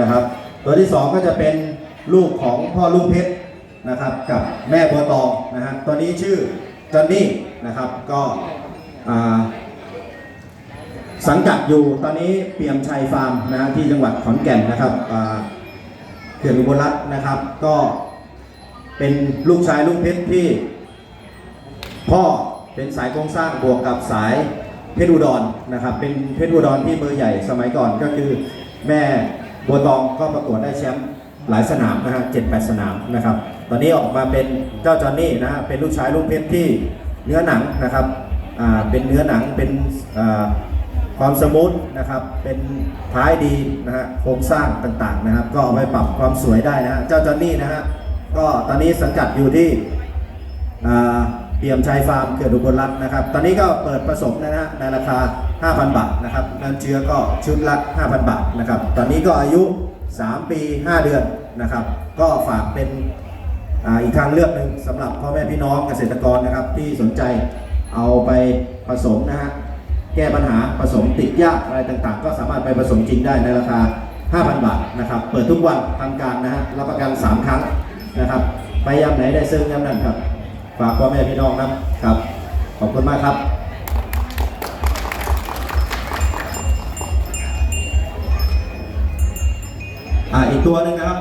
นะครับตัวที่สองก็จะเป็นลูกของพ่อลุงเพชรนะครับกับแม่บัวตองนะฮะตัวนี้ชื่อจอนนี่นะครับก็สังกัดอยู่ตอนนี้เปี่ยมชัยฟาร์มนะฮะที่จังหวัดขอนแก่นนะครับเขื่อนอุบลรัตน์นะครับ ก็เป็นลูกชายลุงเพชรที่ พ่อเป็นสายโครงสร้างบวกกับสายเพชรอุดรนะครับเป็นเพชรอุดรที่เบอร์ใหญ่สมัยก่อนก็คือแม่ บัวตองก็ประกวดได้แชมป์หลายสนามนะฮะเจ็ดแปดสนามนะครับ ตอนนี้ออกมาเป็นเจ้าจอนนี่นะฮะเป็นลูกชายลุงเพชรที่เนื้อหนังนะครับอ่าเป็นเนื้อหนังเป็นอ่าความสมูทนะครับ เป็นท้ายดีนะฮะโครงสร้างต่างๆนะครับ ก็เอาไปปรับความสวยได้นะฮะเจ้าจอนนี่นะฮะก็ตอนนี้สังกัดอยู่ที่อ่า เปี่ยมชัยฟาร์มเกิดอุบลรัตน์นะครับ ตอนนี้ก็เปิดผสมนะฮะในราคา 5,000 บาทนะครับน้ำเชื้อก็ชุดละ 5,000 บาทนะครับ ตอนนี้ก็อายุ 3 ปี 5 เดือนนะครับ ก็ฝากเป็นออีกทางเลือกหนึ่งสำหรับพ่อแม่พี่น้องเกษตรกรนะครับ ที่สนใจเอาไปผสมนะฮะแก้ปัญหาผสมติดยากอะไรต่างๆ ก็สามารถไปผสมจริงได้ในราคา 5,000 บาทนะครับ เปิดทุกวันทำการนะฮะรับประกัน 3 ครั้งนะครับ ไปยามไหนได้ซึ่งยามนั้นครับ ฝากพ่อแม่พี่น้องนะครับ ขอบคุณมากครับอ่าอีกตัวหนึ่งนะครับ